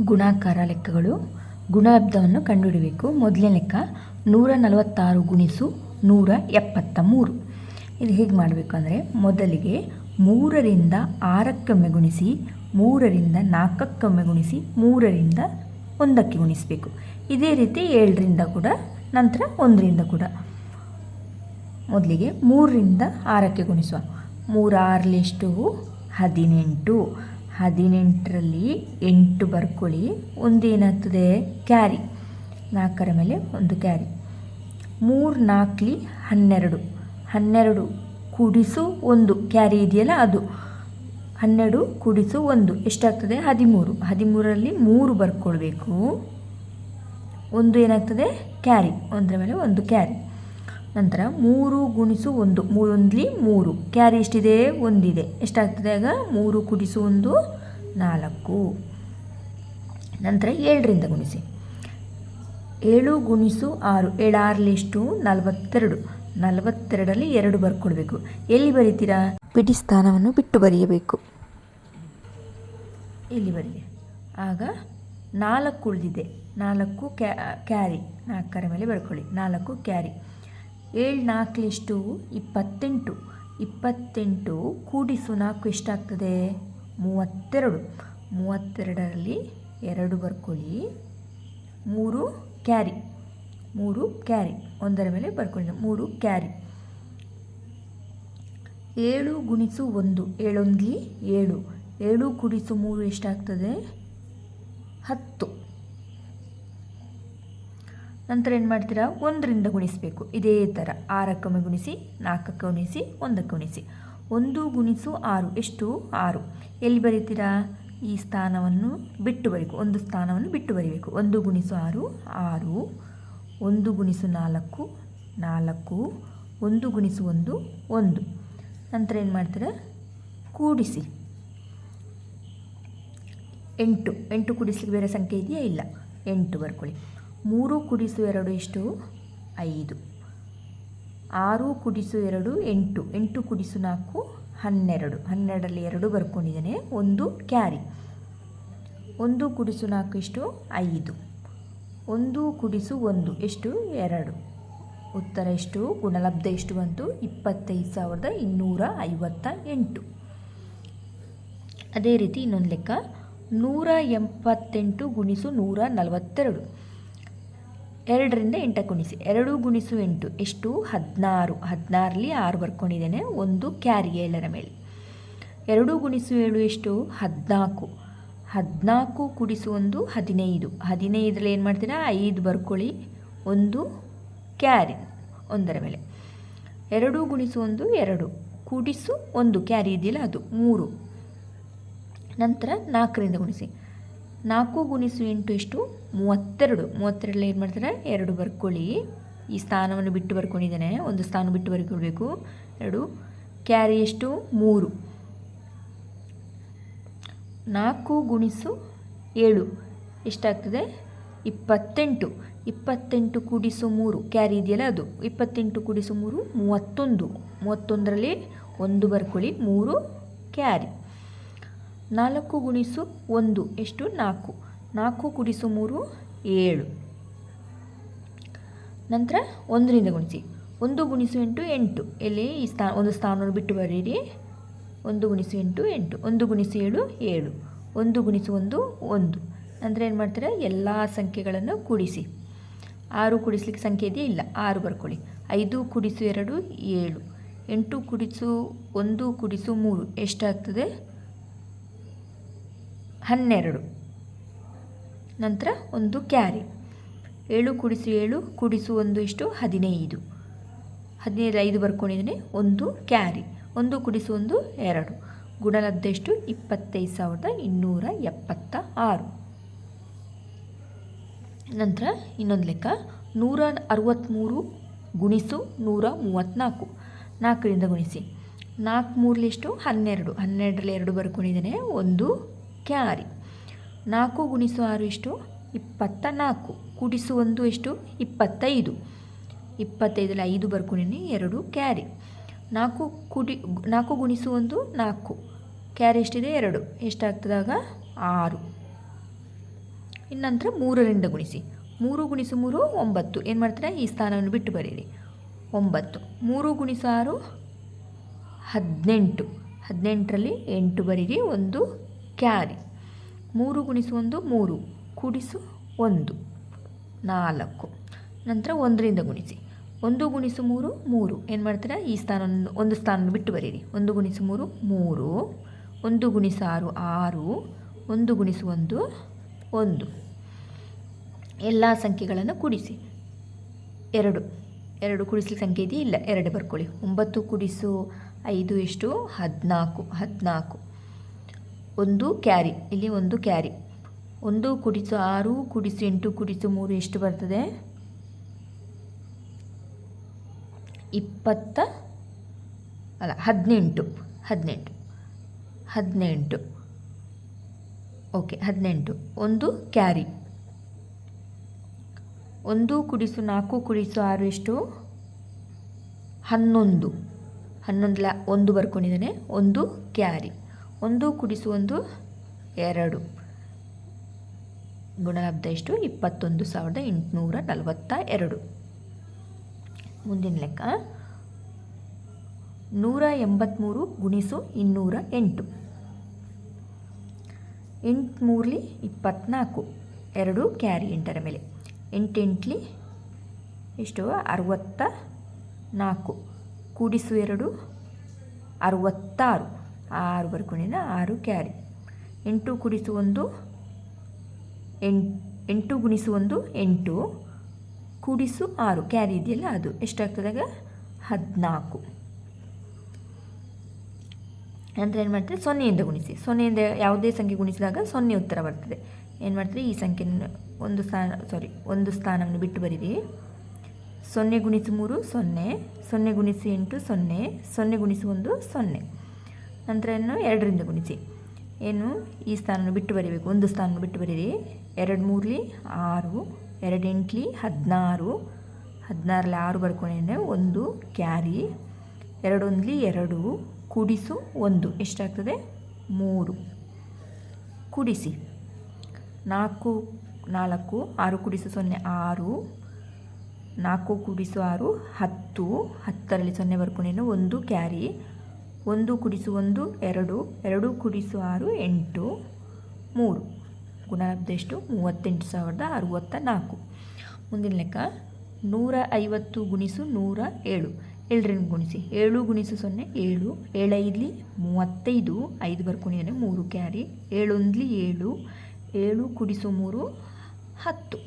ಗುಣಾಕಾರ ಲೆಕ್ಕಗಳು. ಗುಣಲಬ್ಧವನ್ನು ಕಂಡುಹಿಡಬೇಕು. ಮೊದಲನೇ ಲೆಕ್ಕ ನೂರ ನಲವತ್ತಾರು ಗುಣಿಸು ನೂರ ಎಪ್ಪತ್ತ ಮೂರು. ಇದು ಹೇಗೆ ಮಾಡಬೇಕು ಅಂದರೆ ಮೊದಲಿಗೆ ಮೂರರಿಂದ ಆರಕ್ಕೊಮ್ಮೆ ಗುಣಿಸಿ, ಮೂರರಿಂದ ನಾಲ್ಕಕ್ಕೊಮ್ಮೆ ಗುಣಿಸಿ, ಮೂರರಿಂದ ಒಂದಕ್ಕೆ ಗುಣಿಸಬೇಕು. ಇದೇ ರೀತಿ ಏಳರಿಂದ ಕೂಡ, ನಂತರ ಒಂದರಿಂದ ಕೂಡ. ಮೊದಲಿಗೆ ಮೂರರಿಂದ ಆರಕ್ಕೆ ಗುಣಿಸುವ. ಮೂರಾರಲಿ ಎಷ್ಟು ಹದಿನೆಂಟು. ಹದಿನೆಂಟರಲ್ಲಿ ಎಂಟು ಬರ್ಕೊಳ್ಳಿ ಒಂದೇನಾಗ್ತದೆ? ಕ್ಯಾರಿ. ನಾಲ್ಕರ ಮೇಲೆ ಒಂದು ಕ್ಯಾರಿ. ಮೂರು ನಾಲ್ಕಲಿ ಹನ್ನೆರಡು. ಹನ್ನೆರಡು ಕೂಡಿಸು ಒಂದು. ಕ್ಯಾರಿ ಇದೆಯಲ್ಲ ಅದು. ಹನ್ನೆರಡು ಕೂಡಿಸು ಒಂದು. ಎಷ್ಟಾಗ್ತದೆ? ಹದಿಮೂರು. ಹದಿಮೂರರಲ್ಲಿ ಮೂರು ಬರ್ಕೊಳ್ಬೇಕು. ಒಂದು ಏನಾಗ್ತದೆ? ಕ್ಯಾರಿ. ಒಂದರ ಮೇಲೆ ಒಂದು ಕ್ಯಾರಿ. ನಂತರ ಮೂರು ಗುಣಿಸು ಒಂದು. ಮೂರೊಂದ್ಲಿ ಮೂರು. ಕ್ಯಾರಿ ಎಷ್ಟಿದೆ? ಒಂದಿದೆ. ಎಷ್ಟಾಗ್ತದೆ ಆಗ? ಮೂರು ಕುಡಿಸು ಒಂದು ನಾಲ್ಕು. ನಂತರ ಏಳರಿಂದ ಗುಣಿಸಿ. ಏಳು ಗುಣಿಸು ಆರು. ಏಳಾರಲ್ಲಿ ಎಷ್ಟು? ನಲವತ್ತೆರಡು. ನಲವತ್ತೆರಡಲ್ಲಿ ಎರಡು ಬರ್ಕೊಡ್ಬೇಕು. ಎಲ್ಲಿ ಬರೀತೀರಾ? ಪಿಟಿ ಸ್ಥಾನವನ್ನು ಬಿಟ್ಟು ಬರೆಯಬೇಕು. ಇಲ್ಲಿ ಬರೀ ಆಗ ನಾಲ್ಕು ಉಳಿದಿದೆ. ನಾಲ್ಕು ಕ್ಯಾ ಕ್ಯಾರಿ. ನಾಲ್ಕರ ಮೇಲೆ ಬರ್ಕೊಳ್ಳಿ. ನಾಲ್ಕು ಕ್ಯಾರಿ. ಏಳು ನಾಲ್ಕಲಿಷ್ಟು ಇಪ್ಪತ್ತೆಂಟು ಇಪ್ಪತ್ತೆಂಟು ಕೂಡಿಸು ನಾಲ್ಕು ಎಷ್ಟಾಗ್ತದೆ? ಮೂವತ್ತೆರಡು. ಮೂವತ್ತೆರಡರಲ್ಲಿ ಎರಡು ಬರ್ಕೊಳ್ಳಿ. ಮೂರು ಕ್ಯಾರಿ. ಮೂರು ಕ್ಯಾರಿ. ಒಂದರ ಮೇಲೆ ಬರ್ಕೊಳ್ಳಿ. ಮೂರು ಕ್ಯಾರಿ. ಏಳು ಗುಣಿಸು ಒಂದು. ಏಳೊಂದ್ಲಿ ಏಳು. ಏಳು ಕೂಡಿಸು ಮೂರು ಎಷ್ಟಾಗ್ತದೆ? ಹತ್ತು. ನಂತರ ಏನು ಮಾಡ್ತೀರಾ? ಒಂದರಿಂದ ಗುಣಿಸಬೇಕು. ಇದೇ ಥರ ಆರಕ್ಕೊಮ್ಮೆ ಗುಣಿಸಿ, ನಾಲ್ಕಕ್ಕೆ ಗುಣಿಸಿ, ಒಂದಕ್ಕೆ ಗುಣಿಸಿ. ಒಂದು ಗುಣಿಸು ಆರು. ಎಷ್ಟು? ಆರು. ಎಲ್ಲಿ ಬರೀತೀರಾ? ಈ ಸ್ಥಾನವನ್ನು ಬಿಟ್ಟು ಬರಬೇಕು. ಒಂದು ಸ್ಥಾನವನ್ನು ಬಿಟ್ಟು ಬರೀಬೇಕು. ಒಂದು ಗುಣಿಸು ಆರು ಆರು. ಒಂದು ಗುಣಿಸು ನಾಲ್ಕು ನಾಲ್ಕು. ಒಂದು ಗುಣಿಸು ಒಂದು ಒಂದು. ನಂತರ ಏನು ಮಾಡ್ತೀರಾ? ಕೂಡಿಸಿ. ಎಂಟು. ಎಂಟು ಕೂಡಿಸ್ಲಿಕ್ಕೆ ಬೇರೆ ಸಂಖ್ಯೆ ಇದೆಯಾ? ಇಲ್ಲ. ಎಂಟು ಬರ್ಕೊಳ್ಳಿ. ಮೂರು ಕುಡಿಸು ಎರಡು ಎಷ್ಟು ಐದು. ಆರು ಕುಡಿಸು ಎರಡು, ಎಂಟು. ಎಂಟು ಕುಡಿಸು ನಾಲ್ಕು, ಹನ್ನೆರಡು. ಹನ್ನೆರಡರಲ್ಲಿ ಎರಡು ಬರ್ಕೊಂಡಿದ್ದೇನೆ. ಒಂದು ಕ್ಯಾರಿ. ಒಂದು ಕುಡಿಸು ನಾಲ್ಕು ಎಷ್ಟು ಐದು. ಒಂದು ಕುಡಿಸು ಒಂದು ಎಷ್ಟು ಎರಡು. ಉತ್ತರ ಎಷ್ಟು? ಗುಣಲಬ್ಧ ಎಷ್ಟು ಬಂತು? ಇಪ್ಪತ್ತೈದು ಸಾವಿರದ ಇನ್ನೂರ ಐವತ್ತ ಎಂಟು. ಅದೇ ರೀತಿ ಇನ್ನೊಂದು ಲೆಕ್ಕ. ನೂರ ಎಂಬತ್ತೆಂಟು ಗುಣಿಸು ನೂರ ನಲವತ್ತೆರಡು. ಎರಡರಿಂದ ಎಂಟ ಗುಣಿಸಿ. ಎರಡು ಗುಣಿಸು ಎಂಟು. ಎಷ್ಟು? ಹದಿನಾರು. ಹದಿನಾರಲ್ಲಿ ಆರು ಬರ್ಕೊಂಡಿದ್ದೇನೆ. ಒಂದು ಕ್ಯಾರಿ ಏಳರ ಮೇಲೆ. ಎರಡು ಗುಣಿಸು ಏಳು ಎಷ್ಟು? ಹದಿನಾಲ್ಕು. ಹದಿನಾಲ್ಕು ಕುಡಿಸು ಒಂದು, ಹದಿನೈದು. ಹದಿನೈದರಲ್ಲಿ ಏನು ಮಾಡ್ತೀರಾ? ಐದು ಬರ್ಕೊಳ್ಳಿ. ಒಂದು ಕ್ಯಾರಿ ಒಂದರ ಮೇಲೆ. ಎರಡು ಗುಣಿಸು ಒಂದು, ಎರಡು. ಕುಡಿಸು ಒಂದು ಕ್ಯಾರಿ ಇದೆಯಲ್ಲ ಅದು? ಮೂರು. ನಂತರ ನಾಲ್ಕರಿಂದ ಗುಣಿಸಿ. ನಾಲ್ಕು ಗುಣಿಸು ಎಂಟು ಎಷ್ಟು? ಮೂವತ್ತೆರಡು, ಮೂವತ್ತೆರಡಲ್ಲಿ ಏನು ಮಾಡ್ತಾರೆ? ಎರಡು ಬರ್ಕೊಳ್ಳಿ. ಈ ಸ್ಥಾನವನ್ನು ಬಿಟ್ಟು ಬರ್ಕೊಂಡಿದ್ದಾನೆ. ಒಂದು ಸ್ಥಾನ ಬಿಟ್ಟು ಬರ್ಕೊಳ್ಬೇಕು. ಎರಡು. ಕ್ಯಾರಿ ಎಷ್ಟು? ಮೂರು. ನಾಲ್ಕು ಗುಣಿಸು ಏಳು. ಎಷ್ಟಾಗ್ತದೆ? ಇಪ್ಪತ್ತೆಂಟು. ಇಪ್ಪತ್ತೆಂಟು ಕೂಡಿಸು ಮೂರು. ಕ್ಯಾರಿ ಇದೆಯಲ್ಲ ಅದು. ಇಪ್ಪತ್ತೆಂಟು ಕೂಡಿಸು ಮೂರು, ಮೂವತ್ತೊಂದು. ಮೂವತ್ತೊಂದರಲ್ಲಿ ಒಂದು ಬರ್ಕೊಳ್ಳಿ. ಮೂರು ಕ್ಯಾರಿ. ನಾಲ್ಕು ಗುಣಿಸು ಒಂದು. ಎಷ್ಟು? ನಾಲ್ಕು. ನಾಲ್ಕು ಕುಡಿಸು ಮೂರು, ಏಳು. ನಂತರ ಒಂದರಿಂದ ಗುಣಿಸಿ. ಒಂದು ಗುಣಿಸು ಎಂಟು ಎಂಟು. ಎಲ್ಲಿ ಈ ಸ್ಥಾನ ಒಂದು ಸ್ಥಾನವನ್ನು ಬಿಟ್ಟು ಬರೀರಿ. ಒಂದು ಗುಣಿಸು ಎಂಟು ಎಂಟು. ಒಂದು ಗುಣಿಸು ಏಳು ಏಳು. ಒಂದು ಗುಣಿಸು ಒಂದು ಒಂದು. ನಂತರ ಏನು ಮಾಡ್ತಾರೆ? ಎಲ್ಲ ಸಂಖ್ಯೆಗಳನ್ನು ಕೂಡಿಸಿ. ಆರು ಕುಡಿಸ್ಲಿಕ್ಕೆ ಸಂಖ್ಯೆ ಇದೆಯೇ? ಇಲ್ಲ. ಆರು ಬರ್ಕೊಳ್ಳಿ. ಐದು ಕುಡಿಸು ಎರಡು, ಏಳು. ಎಂಟು ಕುಡಿಸು ಒಂದು, ಕುಡಿಸು ಮೂರು. ಎಷ್ಟಾಗ್ತದೆ? ಹನ್ನೆರಡು. ನಂತರ ಒಂದು ಕ್ಯಾರಿ. ಏಳು ಕುಡಿಸು ಏಳು, ಕುಡಿಸು ಒಂದು ಇಷ್ಟು ಹದಿನೈದು. ಹದಿನೈದು, ಐದು ಬರ್ಕೊಂಡಿದ್ದೀನಿ, ಒಂದು ಕ್ಯಾರಿ. ಒಂದು ಕುಡಿಸು ಒಂದು ಎರಡು. ಗುಣಲಬ್ಧ ಎಷ್ಟು ಇಪ್ಪತ್ತೈದು ಸಾವಿರದ ಇನ್ನೂರ ಎಪ್ಪತ್ತ ಆರು ನಂತರ ಇನ್ನೊಂದು ಲೆಕ್ಕ. ನೂರ ಅರವತ್ತ್ಮೂರು ಗುಣಿಸು ನೂರ ಮೂವತ್ತ್ನಾಲ್ಕು. ನಾಲ್ಕರಿಂದ ಗುಣಿಸಿ. ನಾಲ್ಕು ಮೂರಲಿಷ್ಟು ಹನ್ನೆರಡು. ಹನ್ನೆರಡರಲ್ಲಿ ಎರಡು ಬರ್ಕೊಂಡಿದ್ದೇನೆ, ಒಂದು ಕ್ಯಾರಿ. ನಾಲ್ಕು ಗುಣಿಸು ಆರು ಎಷ್ಟು? ಇಪ್ಪತ್ತ ನಾಲ್ಕು ಕೂಡಿಸು ಒಂದು ಎಷ್ಟು? ಇಪ್ಪತ್ತೈದು. ಇಪ್ಪತ್ತೈದರಲ್ಲಿ ಐದು ಬರ್ಕೊಂಡಿನಿ ಎರಡು ಕ್ಯಾರಿ. ನಾಲ್ಕು ಕುಡಿ ನಾಲ್ಕು ಗುಣಿಸು ಒಂದು ನಾಲ್ಕು. ಕ್ಯಾರಿ ಎಷ್ಟಿದೆ? ಎರಡು. ಎಷ್ಟಾಗ್ತದಾಗ? ಆರು. ಇನ್ನಂತರ ಮೂರರಿಂದ ಗುಣಿಸಿ. ಮೂರು ಗುಣಿಸು ಮೂರು, ಒಂಬತ್ತು. ಏನು ಮಾಡ್ತೀರಾ? ಈ ಸ್ಥಾನವನ್ನು ಬಿಟ್ಟು ಬರೀರಿ. ಒಂಬತ್ತು. ಮೂರು ಗುಣಿಸು ಆರು, ಹದಿನೆಂಟು. ಹದಿನೆಂಟರಲ್ಲಿ ಎಂಟು ಬರೀರಿ, ಒಂದು ಕ್ಯಾರಿ. ಮೂರು ಗುಣಿಸು ಒಂದು, ಮೂರು. ಕೂಡಿಸು ಒಂದು. ನಾಲ್ಕು. ನಂತರ ಒಂದರಿಂದ ಗುಣಿಸಿ. ಒಂದು ಗುಣಿಸು ಮೂರು ಮೂರು. ಏನು ಮಾಡ್ತೀರಾ? ಈ ಸ್ಥಾನವನ್ನು, ಒಂದು ಸ್ಥಾನವನ್ನು ಬಿಟ್ಟು ಬರೀರಿ. ಒಂದು ಗುಣಿಸು ಮೂರು ಮೂರು. ಒಂದು ಗುಣಿಸು ಆರು ಆರು. ಒಂದು ಗುಣಿಸು ಒಂದು ಒಂದು. ಎಲ್ಲ ಸಂಖ್ಯೆಗಳನ್ನು ಕೂಡಿಸಿ. ಎರಡು. ಎರಡು ಕೂಡಿಸಲಿ ಸಂಖ್ಯೆ ಇದೆಯಾ? ಇಲ್ಲ. ಎರಡು ಬರ್ಕೊಳ್ಳಿ. ಒಂಬತ್ತು ಕೂಡಿಸು, ಐದು ಎಷ್ಟು? ಹದಿನಾಲ್ಕು. ಹದಿನಾಲ್ಕು. ಒಂದು ಕ್ಯಾರಿ, ಇಲ್ಲಿ ಒಂದು ಕ್ಯಾರಿ. ಒಂದು ಕುಡಿಸು ಆರು, ಕುಡಿಸು ಎಂಟು, ಕುಡಿಸು ಮೂರು, ಎಷ್ಟು ಬರ್ತದೆ? ಇಪ್ಪತ್ತ, ಅಲ್ಲ, ಹದಿನೆಂಟು ಹದಿನೆಂಟು ಹದಿನೆಂಟು. ಓಕೆ, ಹದಿನೆಂಟು. ಒಂದು ಕ್ಯಾರಿ. ಒಂದು ಕುಡಿಸು ನಾಲ್ಕು, ಕುಡಿಸು ಆರು, ಎಷ್ಟು? ಹನ್ನೊಂದು. ಹನ್ನೊಂದಲ ಒಂದು ಬರ್ಕೊಂಡಿದ್ದಾನೆ. ಒಂದು ಕ್ಯಾರಿ. ಒಂದು ಕುಡಿಸು ಒಂದು ಎರಡು. ಗುಣಲಬ್ಧ ಎಷ್ಟು? ಇಪ್ಪತ್ತೊಂದು ಸಾವಿರದ ಎಂಟುನೂರ ನಲವತ್ತ ಎರಡು. ಮುಂದಿನ ಲೆಕ್ಕ. ನೂರ ಎಂಬತ್ತ್ಮೂರು ಗುಣಿಸು ಇನ್ನೂರ ಎಂಟು. ಎಂಟುಮೂರಲಿ ಇಪ್ಪತ್ತ್ನಾಲ್ಕು ಎರಡು ಕ್ಯಾರಿ ಎಂಟರ ಮೇಲೆ. ಎಂಟೆಂಟ್ಲಿ ಎಷ್ಟು? ಅರವತ್ತ ನಾಲ್ಕು. ಕೂಡಿಸು ಎರಡು, ಅರವತ್ತಾರು. ಆರು ಬರ್ಕೊಂಡಿನ ಆರು ಕ್ಯಾರಿ. ಎಂಟು ಕುಡಿಸು ಒಂದು ಎಂಟು ಎಂಟು ಗುಣಿಸು ಒಂದು, ಎಂಟು ಕುಡಿಸು ಆರು. ಕ್ಯಾರಿ ಇದೆಯಲ್ಲ ಅದು. ಎಷ್ಟಾಗ್ತದಾಗ ಹದಿನಾಲ್ಕು. ನಂತರ ಏನು ಮಾಡ್ತಾರೆ? ಸೊನ್ನೆಯಿಂದ ಗುಣಿಸಿ. ಸೊನ್ನೆಯಿಂದ ಯಾವುದೇ ಸಂಖ್ಯೆ ಗುಣಿಸಿದಾಗ ಸೊನ್ನೆ ಉತ್ತರ ಬರ್ತದೆ. ಏನು ಮಾಡ್ತಾರೆ? ಈ ಸಂಖ್ಯೆಯನ್ನು ಒಂದು ಸ್ಥಾನ ಸಾರಿ ಒಂದು ಸ್ಥಾನವನ್ನು ಬಿಟ್ಟು ಬರೀರಿ. ಸೊನ್ನೆ ಗುಣಿಸು ಮೂರು, ಸೊನ್ನೆ. ಸೊನ್ನೆ ಗುಣಿಸಿ ಎಂಟು, ಸೊನ್ನೆ. ಸೊನ್ನೆ ಗುಣಿಸು ಒಂದು, ಸೊನ್ನೆ. ನಂತರ ಏನು? ಎರಡರಿಂದ ಗುಣಿಸಿ. ಏನು? ಈ ಸ್ಥಾನವನ್ನು ಬಿಟ್ಟು ಬರೀಬೇಕು. ಒಂದು ಸ್ಥಾನವನ್ನು ಬಿಟ್ಟು ಬರೀರಿ. ಎರಡು ಮೂರಲಿ ಆರು, ಎರಡು ಎಂಟ್ಲಿ ಹದಿನಾರು. ಹದಿನಾರಲ್ಲಿ ಆರು ಬರ್ಕೊಂಡಿದ್ದೆ ಒಂದು ಕ್ಯಾರಿ. ಎರಡೊಂದ್ಲಿ ಎರಡು, ಕೂಡಿಸು ಒಂದು. ಎಷ್ಟಾಗ್ತದೆ? ಮೂರು. ಕೂಡಿಸಿ. ನಾಲ್ಕು ನಾಲ್ಕು, ಆರು ಕೂಡಿಸು ಸೊನ್ನೆ, ಆರು. ನಾಲ್ಕು ಕೂಡಿಸು ಆರು, ಹತ್ತು. ಹತ್ತರಲ್ಲಿ ಸೊನ್ನೆ ಬರ್ಕೊಂಡೇನು ಒಂದು ಕ್ಯಾರಿ. ಒಂದು ಕುಡಿಸು ಒಂದು, ಎರಡು ಎರಡು ಕುಡಿಸು ಆರು, ಎಂಟು, ಮೂರು. ಗುಣಲಬ್ಧ ಎಷ್ಟು? ಮೂವತ್ತೆಂಟು ಸಾವಿರದ ಅರುವತ್ತ ನಾಲ್ಕು. ಮುಂದಿನ ಲೆಕ್ಕ. ನೂರ ಐವತ್ತು ಗುಣಿಸು ನೂರ ಏಳು. ಏಳರಿಂದ ಗುಣಿಸಿ. ಏಳು ಗುಣಿಸು ಸೊನ್ನೆ, ಏಳು. ಏಳೈದ್ಲಿ ಮೂವತ್ತೈದು. ಐದು ಬರ್ಕೊಂಡಿದ್ದಾನೆ ಮೂರು ಕ್ಯಾರಿ. ಏಳೊಂದ್ಲಿ ಏಳು. ಏಳು ಕುಡಿಸು ಮೂರು, ಹತ್ತು.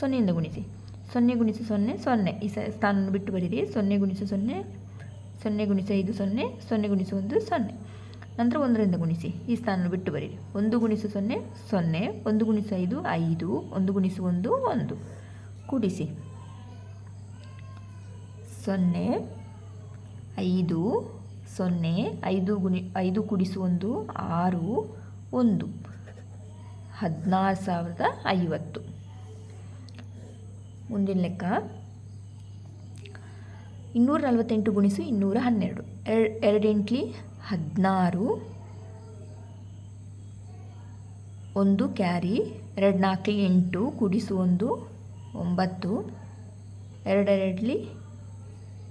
ಸೊನ್ನೆಯಿಂದ ಗುಣಿಸಿ. ಸೊನ್ನೆ ಗುಣಿಸು ಸೊನ್ನೆ ಸೊನ್ನೆ. ಈ ಸ್ಥಾನವನ್ನು ಬಿಟ್ಟು ಬರೀರಿ. ಸೊನ್ನೆ ಗುಣಿಸು ಸೊನ್ನೆ ಸೊನ್ನೆ ಗುಣಿಸು ಐದು ಸೊನ್ನೆ ಸೊನ್ನೆ ಗುಣಿಸು ಒಂದು ಸೊನ್ನೆ. ನಂತರ ಒಂದರಿಂದ ಗುಣಿಸಿ. ಈ ಸ್ಥಾನ ಬಿಟ್ಟು ಬರೀರಿ. ಒಂದು ಗುಣಿಸು ಸೊನ್ನೆ ಸೊನ್ನೆ. ಒಂದು ಗುಣಿಸು ಐದು ಐದು. ಒಂದು ಗುಣಿಸು ಒಂದು ಒಂದು. ಕೂಡಿಸಿ. ಸೊನ್ನೆ, ಐದು ಸೊನ್ನೆ. ಐದು ಗುಣಿ, ಐದು ಕುಡಿಸು ಒಂದು, ಆರು, ಒಂದು. ಹದಿನಾರು ಸಾವಿರದ ಐವತ್ತು. ಮುಂದಿನ ಲೆಕ್ಕ. ಇನ್ನೂರ ನಲವತ್ತೆಂಟು ಗುಣಿಸು ಇನ್ನೂರ ಹನ್ನೆರಡು ಎರಡು, ಎರಡೆಂಟ್ಲಿ ಹದಿನಾರು. ಒಂದು ಕ್ಯಾರಿ, ಎರಡು ನಾಲ್ಕಲಿ ಎಂಟು ಕುಡಿಸು ಒಂದು, ಒಂಬತ್ತು. ಎರಡೆರಡ್ಲಿ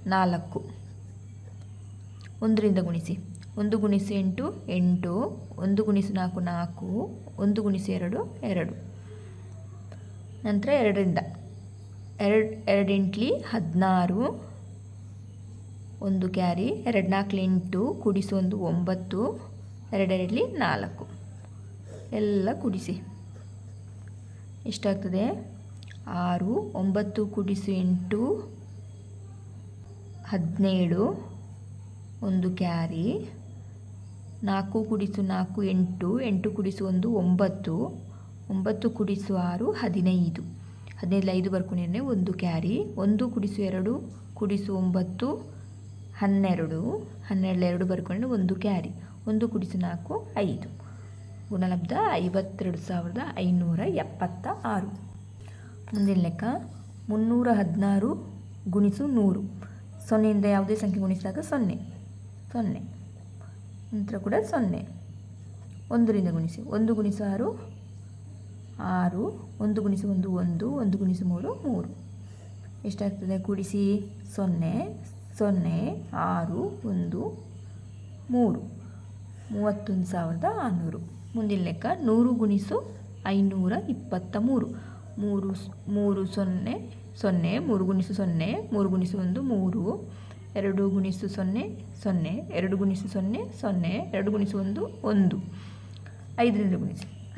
ನಾಲ್ಕು. ಒಂದರಿಂದ ಗುಣಿಸಿ. ಒಂದು ಗುಣಿಸಿ ಎಂಟು ಎಂಟು. ಒಂದು ಗುಣಿಸು ನಾಲ್ಕು ನಾಲ್ಕು. ಒಂದು ಗುಣಿಸಿ ಎರಡು ಎರಡು. ನಂತರ ಎರಡರಿಂದ. ಎರಡು, ಎರಡೆಂಟ್ಲಿ ಹದಿನಾರು. ಒಂದು ಕ್ಯಾರಿ ಎರಡು ನಾಲ್ಕು ಎಂಟು, ಕುಡಿಸು ಒಂದು ಒಂಬತ್ತು ಎರಡೆರಡಲಿ ನಾಲ್ಕು. ಎಲ್ಲ ಕುಡಿಸಿ. ಎಷ್ಟಾಗ್ತದೆ? ಆರು, ಒಂಬತ್ತು, ಕುಡಿಸು ಎಂಟು, ಹದಿನೇಳು, ಒಂದು ಕ್ಯಾರಿ, ನಾಲ್ಕು ಕುಡಿಸು ನಾಲ್ಕು ಎಂಟು ಎಂಟು ಕುಡಿಸು ಒಂದು ಒಂಬತ್ತು ಒಂಬತ್ತು ಕುಡಿಸು ಆರು, ಹದಿನೈದು. ಹದಿನೈದು ಐದು ಬರ್ಕೊಂಡಿದ್ದೇನೆ, ಒಂದು ಕ್ಯಾರಿ, ಒಂದು ಕುಡಿಸು ಎರಡು, ಕುಡಿಸು ಒಂಬತ್ತು ಹನ್ನೆರಡು ಹನ್ನೆರಡು ಎರಡು ಬರ್ಕೊಂಡು ಒಂದು ಕ್ಯಾರಿ, ಒಂದು ಕುಡಿಸು ನಾಲ್ಕು, ಐದು. ಗುಣಲಬ್ಧ ಐವತ್ತೆರಡು ಸಾವಿರದ ಐನೂರ ಎಪ್ಪತ್ತ ಆರು. ಮುಂದಿನ ಲೆಕ್ಕ, ಮುನ್ನೂರ ಹದಿನಾರು ಗುಣಿಸು ನೂರು. ಸೊನ್ನೆಯಿಂದ ಯಾವುದೇ ಸಂಖ್ಯೆ ಗುಣಿಸಿದಾಗ ಸೊನ್ನೆ ಸೊನ್ನೆ. ನಂತರ ಕೂಡ ಸೊನ್ನೆ. ಒಂದರಿಂದ ಗುಣಿಸಿ, ಒಂದು ಗುಣಿಸು ಆರು ಆರು. ಒಂದು ಗುಣಿಸು ಒಂದು ಒಂದು. ಒಂದು ಗುಣಿಸು ಮೂರು ಮೂರು. ಎಷ್ಟಾಗ್ತದೆ? ಕೂಡಿಸಿ ಸೊನ್ನೆ ಸೊನ್ನೆ, ಆರು, ಒಂದು, ಮೂರು. ಮೂವತ್ತೊಂದು ಸಾವಿರದ ಆರುನೂರು. ಮುಂದಿನ ಲೆಕ್ಕ ನೂರು ಗುಣಿಸು ಐನೂರ ಇಪ್ಪತ್ತ ಮೂರು. ಮೂರು ಮೂರು ಸೊನ್ನೆ ಸೊನ್ನೆ, ಮೂರು ಗುಣಿಸು ಸೊನ್ನೆ, ಮೂರು ಗುಣಿಸು ಒಂದು, ಮೂರು. ಎರಡು ಗುಣಿಸು ಸೊನ್ನೆ ಸೊನ್ನೆ. ಎರಡು ಗುಣಿಸು ಸೊನ್ನೆ ಸೊನ್ನೆ. ಎರಡು ಗುಣಿಸು ಒಂದು ಒಂದು. ಐದರಿಂದ ಗುಣಿಸಿ.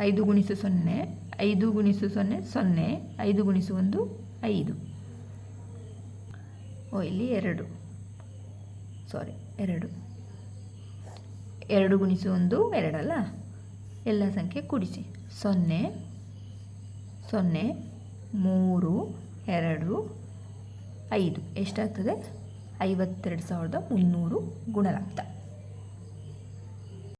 ಐದು ಗುಣಿಸು ಸೊನ್ನೆ, ಐದು ಗುಣಿಸು ಸೊನ್ನೆ ಸೊನ್ನೆ. ಐದು ಗುಣಿಸು ಒಂದು, ಐದು. ಓ, ಇಲ್ಲಿ ಎರಡು. ಸಾರಿ ಎರಡು. ಎರಡು ಗುಣಿಸು ಒಂದು ಎರಡಲ್ಲ ಎಲ್ಲ ಸಂಖ್ಯೆ ಕೂಡಿಸಿ. ಸೊನ್ನೆ ಸೊನ್ನೆ, ಮೂರು, ಎರಡು, ಐದು. ಎಷ್ಟಾಗ್ತದೆ? ಐವತ್ತೆರಡು ಸಾವಿರದ ಮುನ್ನೂರು ಗುಣಲಬ್ಧ.